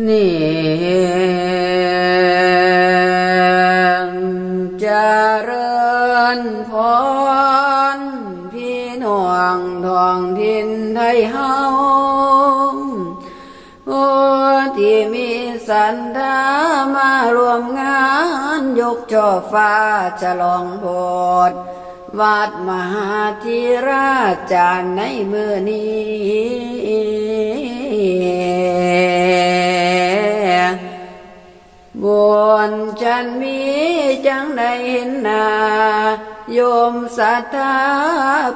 เนี่เจริญพรพี่น้องทองถิ่นไทยเฮาโอ้ที่มีสันดามารวมงานยกช่อฟ้าฉลองโบสถ์วัดมหาธีราจารย์ในมือนี้ บนฉันมีจังได้เห็นนา โยมศรัทธา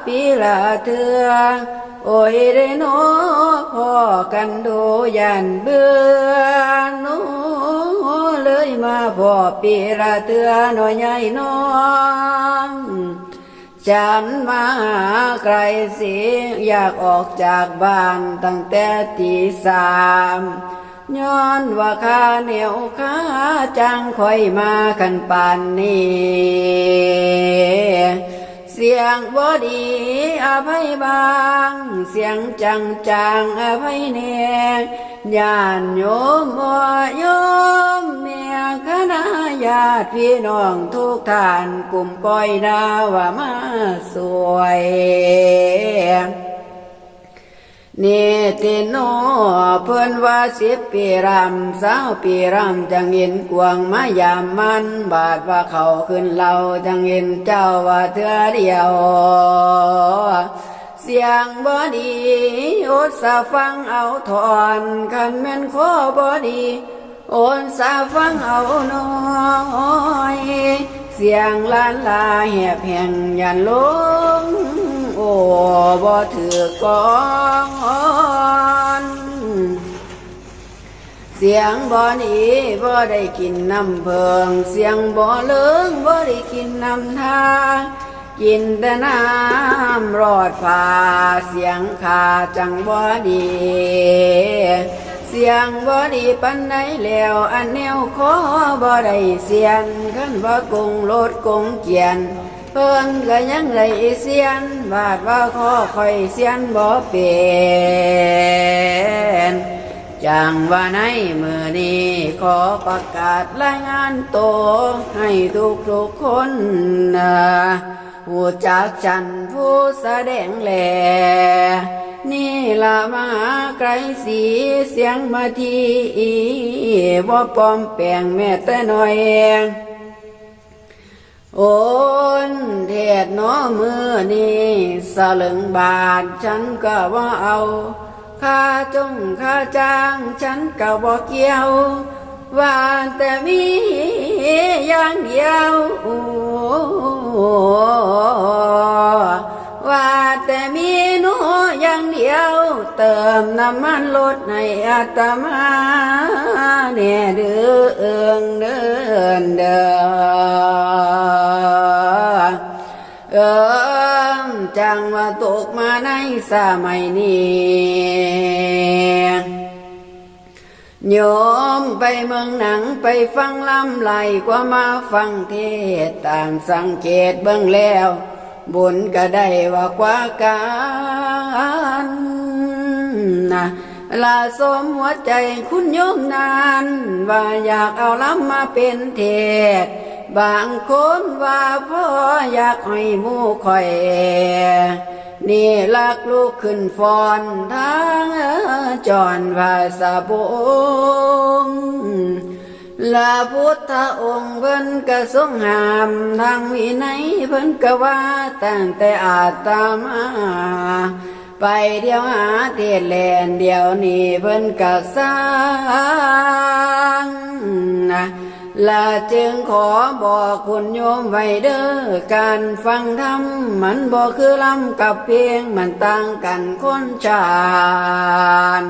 ปีละเถือโอ้ยได้โนพ่อกันดูยันเบื่อนูเลยมาพ่อปีละเถือหน่อยใหญ่น้องฉันมาหาใครสิอยากออกจากบ้านตั้งแต่ตีสาม ย้อนว่าข้าเหนียวข้าจังคอยมาขันปานนี้เสียงบอดีอภัยบาง เสียงจังจังอภัยเนียญาณโยมบ่โยมเมียคณะญาติพี่น้องทุกท่านกลุ่มก้อยดาว่ามาสวย เนติโนเพิ่อนว่าสิบปีรำสาวปีรำจังเห็นกวงมายามมันบาดว่าเขาขึ้นเราจังเห็นเจ้าว่าเธอเดียว เสียงบอดีอดสาฟังเอาถอนคันแม่นขอบอดีโอนสาฟังเอาน้อย เสียงล้านลาแหบแห่งยันลง โอ้บ่ถือกองอ่อนเสียงบ่หนีบ่ได้กินน้ำเพิง เสียงบ่เลิงบ่ได้กินน้ำทากินแต่น้ำรอดฟ้าเสียงขาจังบ่ดี เสียงบ่ดีปันใดแล้วอันแนวขอบ่ได้เสียนขันบ่กงโลดกงเกียน พิ่นก็ยังไรเสียนบาดว่าขอคอยเสียนบ่เป็นจังว่าในมือนี้ขอประกาศรายงานตัวให้ทุกทุกคนนะหูจักจันผู้แสดงแหลนี่ละมาไกรสีเสียงมาทีบ่ปลอมแปลงแม่แต่น้อยเอง โอนเทศน้อมือนี่สลึงบาทฉันก็ว่าเอาค่าจงค่าจ้างฉันก็บ่เกี่ยวว่าแต่มีอย่างเดียว ว่าแต่มีหนูอย่างเดียว เติมน้ำมันรถให้อาตมาเนี่ยเดือเอิงเดินเด้อเอิมจังว่าตกมาในสมัยนี้โยมไปเมืองหนังไปฟังลำไหลกว่ามาฟังเทศต่างสังเกตเบิ่งแล้ว บุญก็ได้ว่ากว่ากันนะลาสมหัวใจคุณโยมนาน ว่าอยากเอาล้ำมาเป็นเทศ บางคนว่าพ่ออยากให้มู่คอย นี่ลักลูกขึ้นฟอนทางจอนภาษาบง ลาพุทธองค์เพิ่นก็ทรงหามทางวินัยเพิ่นกว่าตั้งแต่อาตมาไปเดียวหาเทศแลนเดียวนี้เพิ่นก็สร้างนะละจึงขอบอกคุณโยมไว้เด้อการฟังธรรมมันบ่คือลำกับเพียงมันต่างกันคนชาญ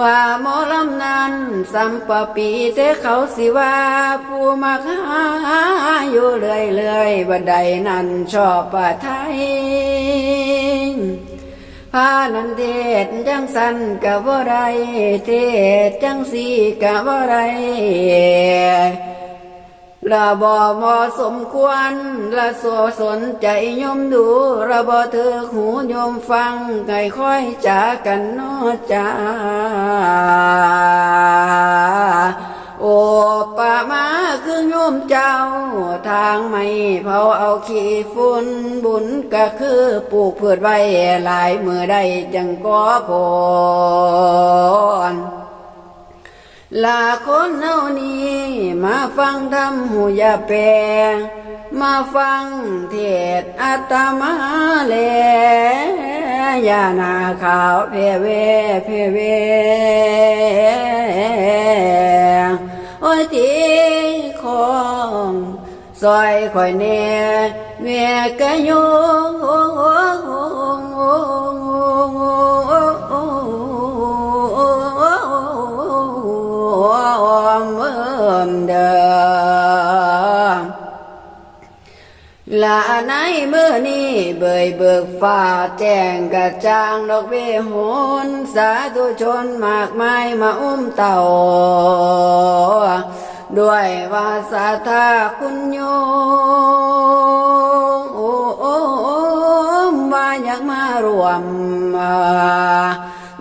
ว่าหมอลำนั้นสัมปปีเตเขาสิว่าผู้มาหาอยู่เรื่อยๆบัดใดนั้นชอบปะไทยพานันเทศจังสันกะบ่ไรเทศจังสีกะบ่ไร ระบอเหสมควรละสวสนใจยมดู ระบอเธอหูยมฟังไก่ค่อยจากันนอจาโอปะมาคือโยมเจ้า ทางไม่เผาเอาขี้ฝุ่นบุญก็คือปลูกเพืชไว้หลายมือได้จังก็พร ลาคนเฮานี้มาฟังธรรมหูยาแปลมาฟังเทศอาตมาแลยานาขาวเพเวเพเวโอ้ยทีของซอยข่อยแน่เมียกะโยเในเมื่อนี้เบยเบิกฟ้าแจ้งกระจ่างดอกเบี้ยโหนสาธุชนมากมายมาอุ้มเต่า ด้วยวาสาธาคุณโยมว่าอยากมารวม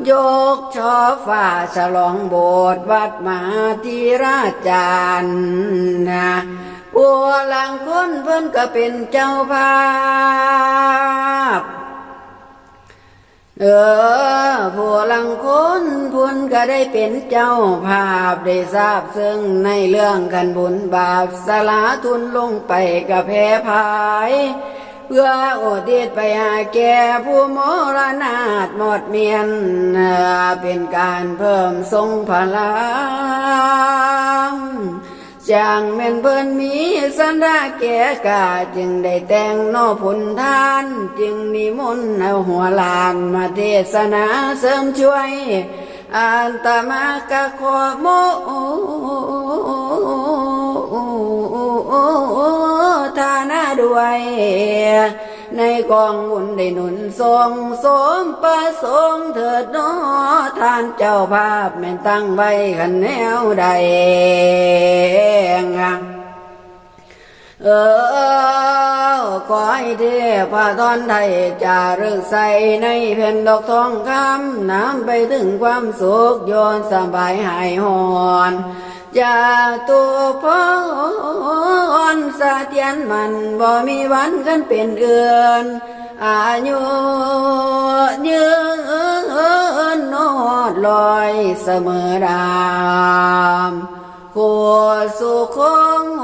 ยกช่อฟ้าฉลองโบสถ์วัดมหาธีราจารย์นะ ปัวหลังคนเพิ่นก็เป็นเจ้าภาพ เออผู้ลังคนพุนก็ได้เป็นเจ้าภาพได้ทราบซึ่งในเรื่องกันบุญบาปสลาทุนลงไปกับแพ้ภายเพื่อโอดิตไปหาแก่ผู้มรณาตหมดเมียนเอ่อเป็นการเพิ่มทรงพลัง จางแม่นเพิ่นมีสันดาแก่กาจึงได้แต่งนอผลทาน จึงนิมนต์เอาหัวลานมาเทศนาเสริมช่วย อันตมากะขอโมทานาด้วย ในกองบุญได้หนุนทรงสมประสงค์เถิดนอทานเจ้าภาพแม่นตั้งไว้ขันแนวใดงาเออขอให้เทพาทอนไทยจารึกใส่ในแผ่นดอกทองคำน้ำไปถึงความสุขโยนสบายหายหอน จากตัวพ่อนสะเทียนมันบ่มีวันกันเป็นเอือนอายุยืนนอดลอยเสมอดามขัวสุขของโ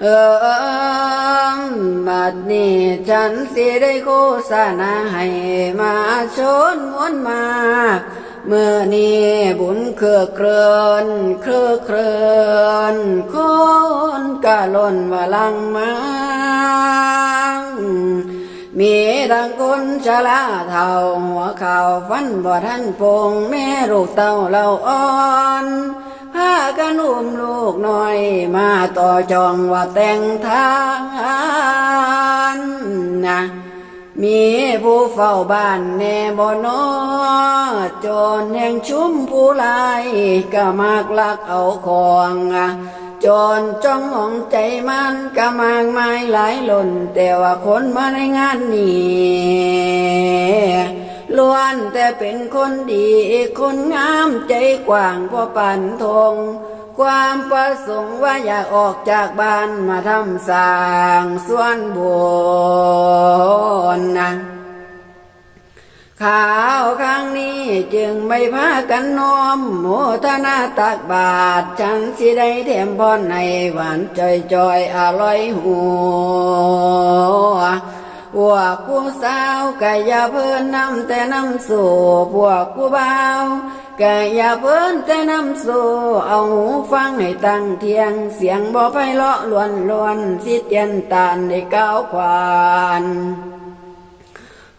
เออบัดนี้ฉันสิได้โฆษณาให้มาชนมวนมาเมื่อนี้บุญเครือเครือนเครือเครือนคนกะล่นวาลังมามีดังคนชราเท่าหัวเข่าฟันบ่ทันปงแม่ลูกเต้าเราอ่อน พากันอุ้มลูกน้อย มาต่อจองว่าแต่งทานนะมีผู้เฝ้าบ้านแน่บ่นอจนแห่งชุมผู้ลายก็มากลักเอาของอะจนจ้องมองใจมันก็มากมายหลายหล่น แต่ว่าคนมาในงานนี้ ล้วนแต่เป็นคนดี คนงามใจกว้างพอปันทง ความประสงค์ว่าอยากออกจากบ้านมาทำสร้างส่วนบุญนะข่าวครั้งนี้จึงไม่พากันน้อมโมทนาตักบาทฉันสิได้เทมพรในหวานจอยจอยๆอร่อยหัว พวกผู้สาวก็อย่าเพิ่นนำแต่นำสู่พวกผู้บ่าวก็อย่าเพิ่นแต่นำสู่เอาหูฟังให้ตั้งเทียงเสียงบ่ไพเราะล้วนล้วนสิเตียนตานในก้าวควาน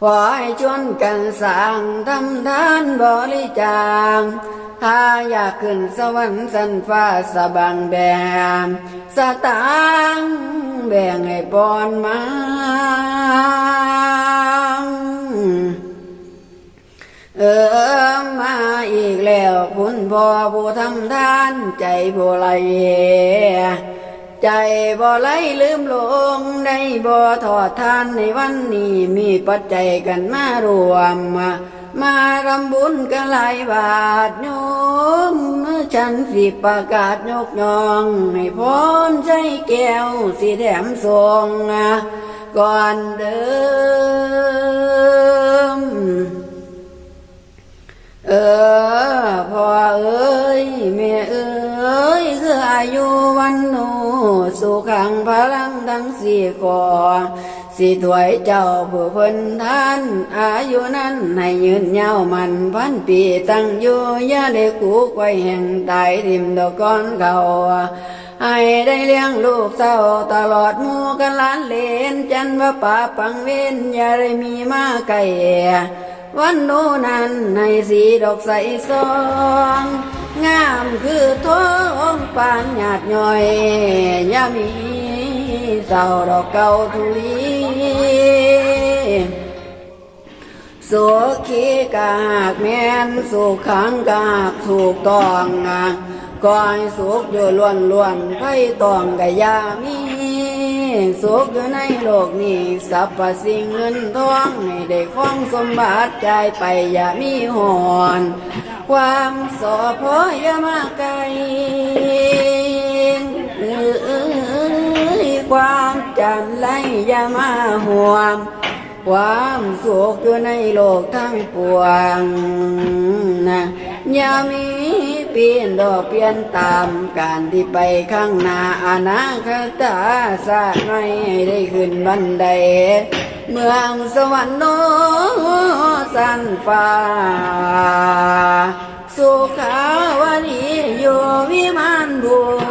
ขอให้ชวนกันสร้างทำทานบริจาค ถ้าอยากขึ้นสวรรค์สันฟ้าสะบังแบมสตางแบ่งให้ปอนมาเออมาอีกแล้วคุณพ่อผู้ทำทานใจบ่ไหลใจบ่ไหลลืมลงได้บ่ทอดทานในวันนี้มีปัจจัยกันมารวม มารำบุญกันหลายบาทโยมฉันสิประกาศยกย่อง ให้พรใจแก้วสิแถมทรงก่อนเดิม เออพ่อเอ้ยแม่เอ้ยคืออายุวันโนสุขังพลังทั้งสี่ขอ สิถวยเจ้าผู้เพิ่นท่าน อายุนั้นให้ยืนยาวมันพันปีตั้งอยู่ย่าได้กูไว้แห่งตายทิมดอกก้อนเขาให้ได้เลี้ยงลูกเศร้าตลอดมูกันล้านเลนจันว่าป่าปังเวนอย่าได้มีมาไก่วันโน้นั้นในสีดอกใสซอง งามคือท้องปานหยาดย่อยยามีเศร้าดอกเก่าทุลีสุขีกากแม่นสุขังกากถูกต้องก่อยสุขอยู่ล้วนล้วนๆไพ่ตองกะยามี สุขอยู่ในโลกนี้สรรพสิ่งเงินทองให้ได้คล้องสมบัติใจไปอย่ามีหอนความสอพออย่ามาไกลความจันไรอย่ามาห่วง ความสุขอยู่ในโลกทั้งปวงนะอย่ามีเปลี่ยนดอกเปลี่ยนตามการที่ไปข้างหน้าอนาคตาสะไม่ให้ได้ขึ้นบันได เมืองสวรรค์โนสันฟ้าสุขาวดีอยู่วิมานบุญ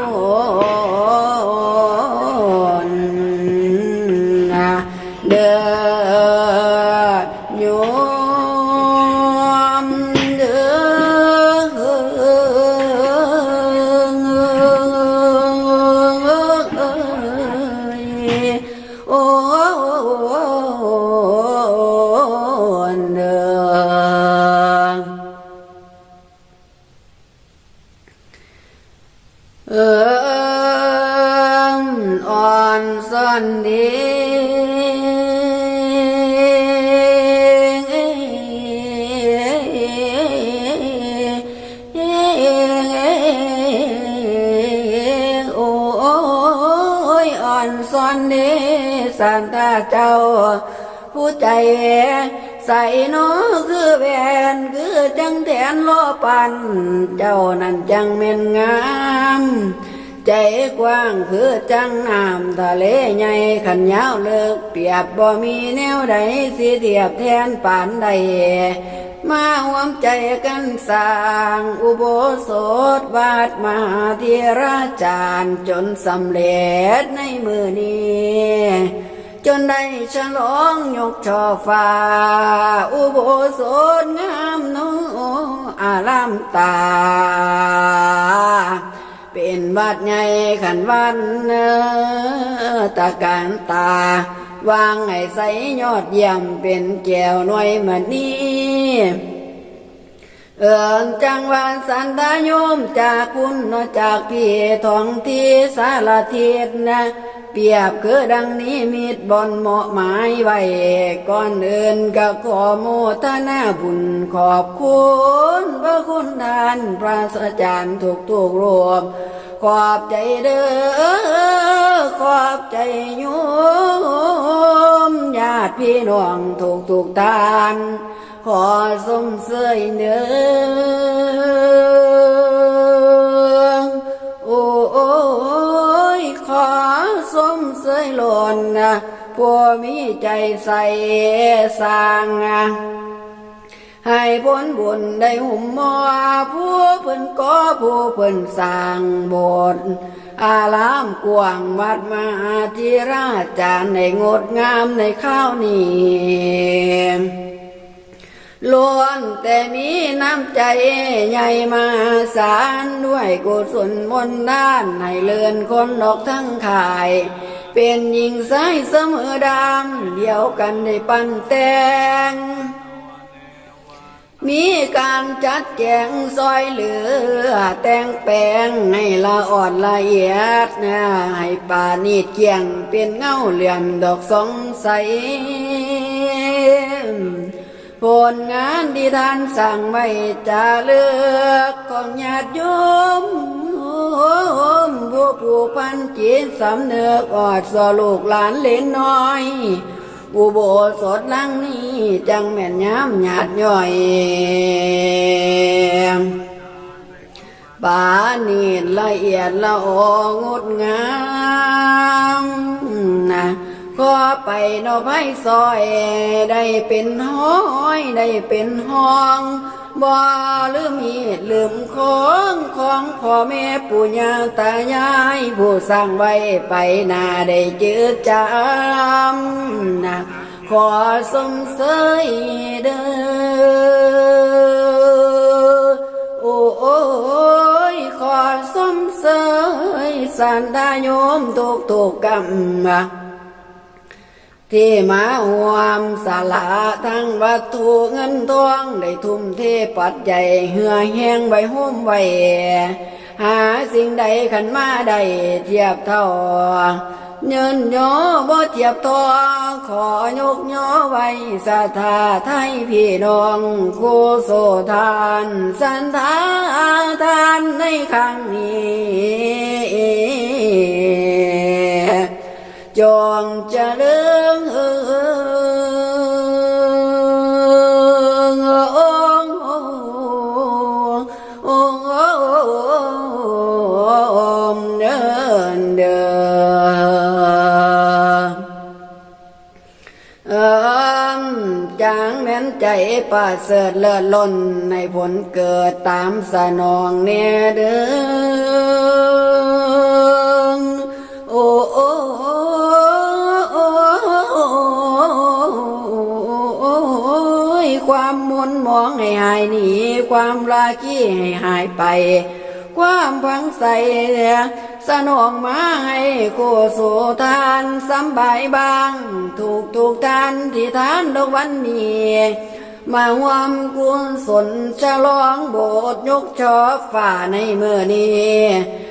ซ่อนดีโอ้ยอ่อนซอนดีสันตาเจ้า ผู้ใจใส่หนอคือแวนคือจังแทนโลปัน เจ้านั่นจังเม่นงาม ใจกว้างคือจังน้ำทะเลใหญ่ขันยาวเลิกเปรียบบ่มีแนวใดสิเทียบแทนปานใดมาหวมใจกันสร้างอุโบสถวาดมหาเทราจารย์จนสำเร็จในมือนี้จนได้ฉลองยกช่อฟ้า อุโบสถงามโนอารามตา เป็นวัดใหญ่ขันวันเนอตะการตาวางให้ใสยอดเยี่ยมเป็นแก้วหน่วยมันนี้เอิญจังหวานสันตาโยมจากคุณนจากพี่ทองที่สารทิศนะ เปรียบคือดังนี้มีดบอนเหมาะหมายไว้ก่อนเดินก็ขอโมทนาบุญขอบคุณพระคุณทานพระอาจารย์ทุกทุกรวม ขอบใจเด้อขอบใจโยมญาติพี่น้องทุกทุกทาน ขอสมเสยเนื้อ ผู้มีใจใส่สร้างให้พ้นบุญได้หุ่มมอผู้เพิ่นก่อผู้เพิ่นสร้างโบสถ์อารามกว้างวัดมาธิราชจารย์ในงดงามในข้าวนี้ล้วนแต่มีน้ำใจใหญ่มาสารด้วยกุศลมนต์ด้านให้เลื่อนคนดอกทั้งขาย เป็นหญิงสายเสมอดำเดียวกันได้ปันแต่ง มีการจัดแจงซอยเหลือ แต่งแปลงให้ละอ่อนละเอียดนะให้ป่านีดเกียงเป็นเงาเหลี่ยมดอกสองใสผลงานที่ท่านสั่งไว้จะเลือกของญาติโยม ผู้ผูกพันจิตสำเนึกอดสลูกหลานเล่นน้อย อุโบสถหลังนี้จังแม่นย้ำหยาดย่อยปานีดละเอียดละอองดงามนะขอไปนอไผ่ซอย ได้เป็นห้อย ได้เป็นห้อง บ่ลืมมีลืมของของพ่อแม่ปู่ย่าตายายผู้สร้างไว้ไปนาได้จืดจำนะขอสมเสยเด้อโอ้โอยขอสมเสยสันดาโยมทุกทุกกรรม ที่มาหวมสาละทั้งวัตถุเงินทองได้ทุ่มเทปัจจัยเหือแห้งไว้หุ้มไว้หาสิ่งใดขันมาได้เทียบเท่าเงินย่อบ่เทียบทอขอยกย่อไว้สาธาไทยพี่น้องโคโสทาน สันทาทานในครั้งนี้ จงเจริญเอิงองค์องค์องค์เดินเดินเอิมจางแม่นใจประเสริฐเลิศล้นในผลเกิดตามสนองเนเด้อ ความมุนมองให้หายหนีความรากี้ให้หายไป ความพังใสสนองมาให้โคสุทานสำบายบาง ถูกถูกทานที่ทานดอกวันนี้มาหวามกุศลฉลองโบสถ์ยกชอบฝ่าในเมื่อนี้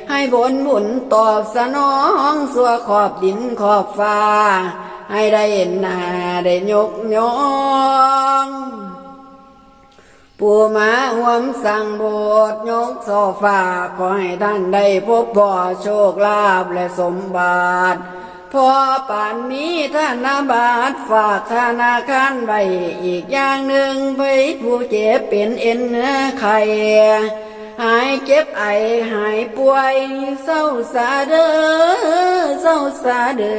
ให้บนบุญตอบสนองสัวขอบดินขอบฟ้า ให้ได้เห็นหน้าได้ยกย่องผู้มาห่วมสั่งโบสถ์ยกโซฟาขอให้ท่านได้พบบ่อโชคลาภและสมบัติพอป่านนี้ธนบัตรฝากธนาคารไว้อีกอย่างหนึ่งไปผู้เจ็บเป็นเอ็นเนื้อไข่ หายเจ็บไอหายป่วยเศร้าสาเด้อเศร้าสาเด้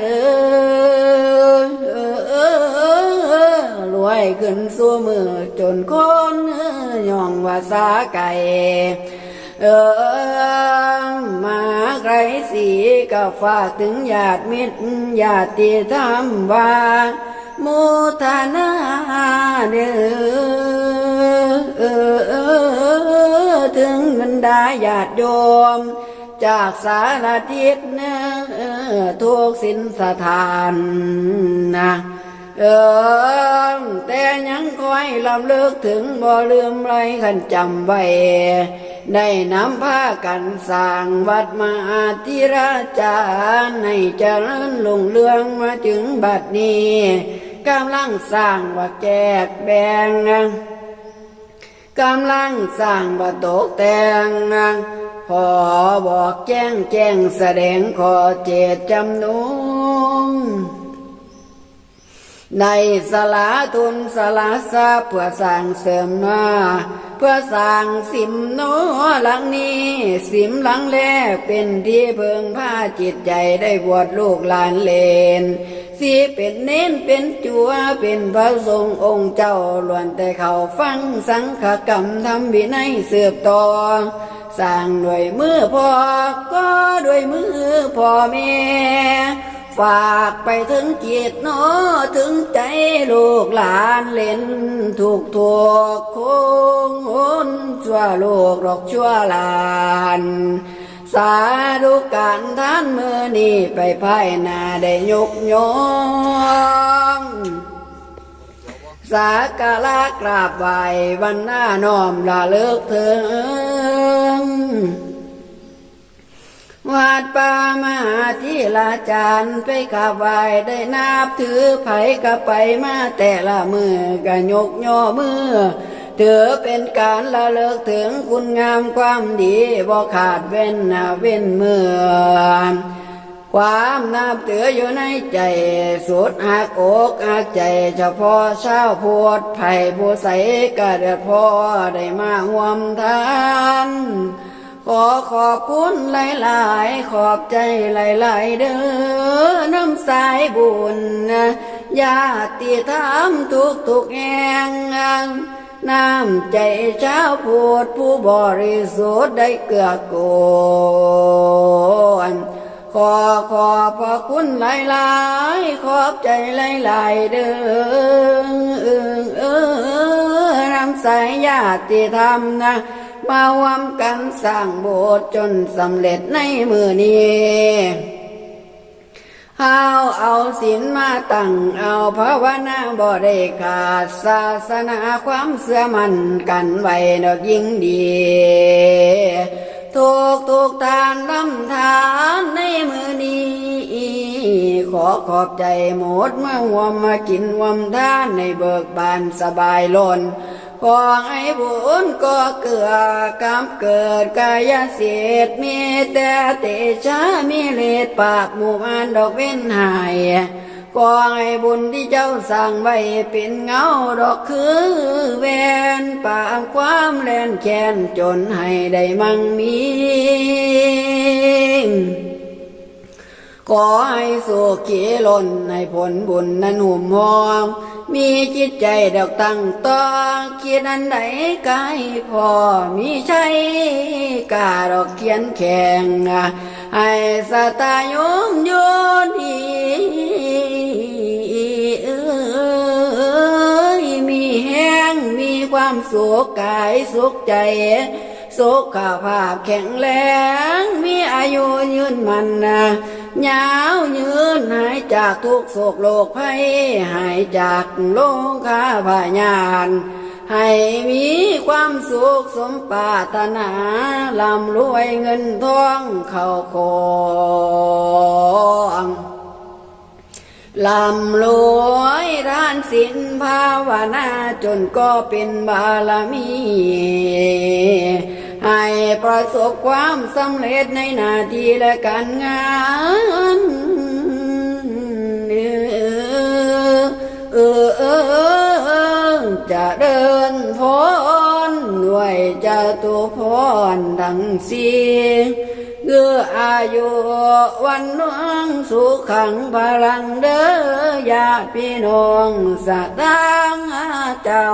อรวยขึ้นสู้มือจนคนย่องว่าสาไก่เออมาไกลสีก็ฝากถึงญาติมิตรญาติธรรมว่า มทนาเด้อเออเออถึงบรรดาญาติโยม จากสารทิศเนื้อทุกสินสถานนะเออแต่ยังคอยลำเลิกถึงบ่ลืมไรขันจำไว้ได้นำผ้ากันสร้างวัดมาธิราชาให้เจริญลุงเรืองมาถึงบัดนี้ กำลังสร้างว่าแจกแบ่งกำลังสร้างว่าตกแต่งขอบอกแจ้งแจ้งแสดงขอเจตจำนงในสลาทุนสลาทรัพย์เพื่อสร้างเสริมหน้า พื่อสร้างสิมโนหลังนี้ สิมหลังแรกเป็นที่เพิงผ้าจิตใจได้บวชลูกหลานเลน สีเป็นเน้นเป็นจัวเป็นพระทรงองค์เจ้าล้วนแต่เขาฟังสังฆกรรมทำวินัยสืบต่อสร้างด้วยมือพ่อก็ด้วยมือพ่อแม่ ฝากไปถึงจิตโนถึงใจลูกหลานเล่นถูกถูกคงหุนชั่วลูกหรอกชั่วหลาน สาธุการท่านมือนี้ไปภายนาได้ยกยองสาการะกราบไหววันหน้าน้อมละเลิกเถึง วัดป่ามหาที่ลาจารย์ไปกราบไหวได้นับถือไผก็ไปมาแต่ละมือก็ยกย่อมือถือเป็นการละเลิกถึงคุณงามความดีบ่ขาดเว้นนาเว้นมือความนับถืออยู่ในใจสุดหักอกหักใจเฉพาะเช้าพูดไผ่ผู้ใสก็เดือดพอได้มาห่วมทาน ขอขอบคุณหลายๆ ขอบใจหลายๆ เด้อน้ำสายบุญญาติธรรมทุกทุกแห่งน้ำใจเช้าวพูดผู้บริสุทธิ์ได้เกื้อกูลขอขอบพระคุณหลายๆ ขอบใจหลายๆ เด้อเออเออนำสายญาติธรรมนะ มาวมกันสร้างโบสถ์จนสำเร็จในมือนี้เอาเอาศีลมาตั้งเอาภาวนาบ่ได้ขาดศาสนาความเสื่อมันกันไว้ดอกยิ่งดีทุกทุกทานลำทานในมือนี้ ขอขอบใจหมดเมาหวมมากินวมทานในเบิกบานสบายล้น ขอให้บุญก็เกือกำเกิดกายเสียดมีแต่เตชะมีเลดปากหมู่บ้านดอกเว้นหายขอให้บุญที่เจ้าสั่งไว้เป็นเงาดอกคือแวนปากความแลนแค้นจนให้ได้มั่งมีขอให้สุขีล้นในผลบุญนั้นหุ่มหอม มีจิตใจดอกตั้งต้องคิดอันใดกายพอมีใช่กาดอกเขียนแข็งให้สตายมโยนีมีแห้งมีความสุขกายสุขใจสุขภาพแข็งแรงมีอายุยืนมันนะ ยาวยืนหายจากทุกโศกโลกภัยหายจากโลกคาพยานให้มีความสุขสมปรารถนาลำรวยเงินทองเข้าของลำรวยร้านสินภาวนาจนก็เป็นบารมี ให้ประสบความสำเร็จในหน้าที่และการงานเออเออจะเดินพ้นด้วยจะตุพรดังเสียงเกืออายุวันนวงสุขังพลังเด้อญาพี่น้องสะตังเจ้า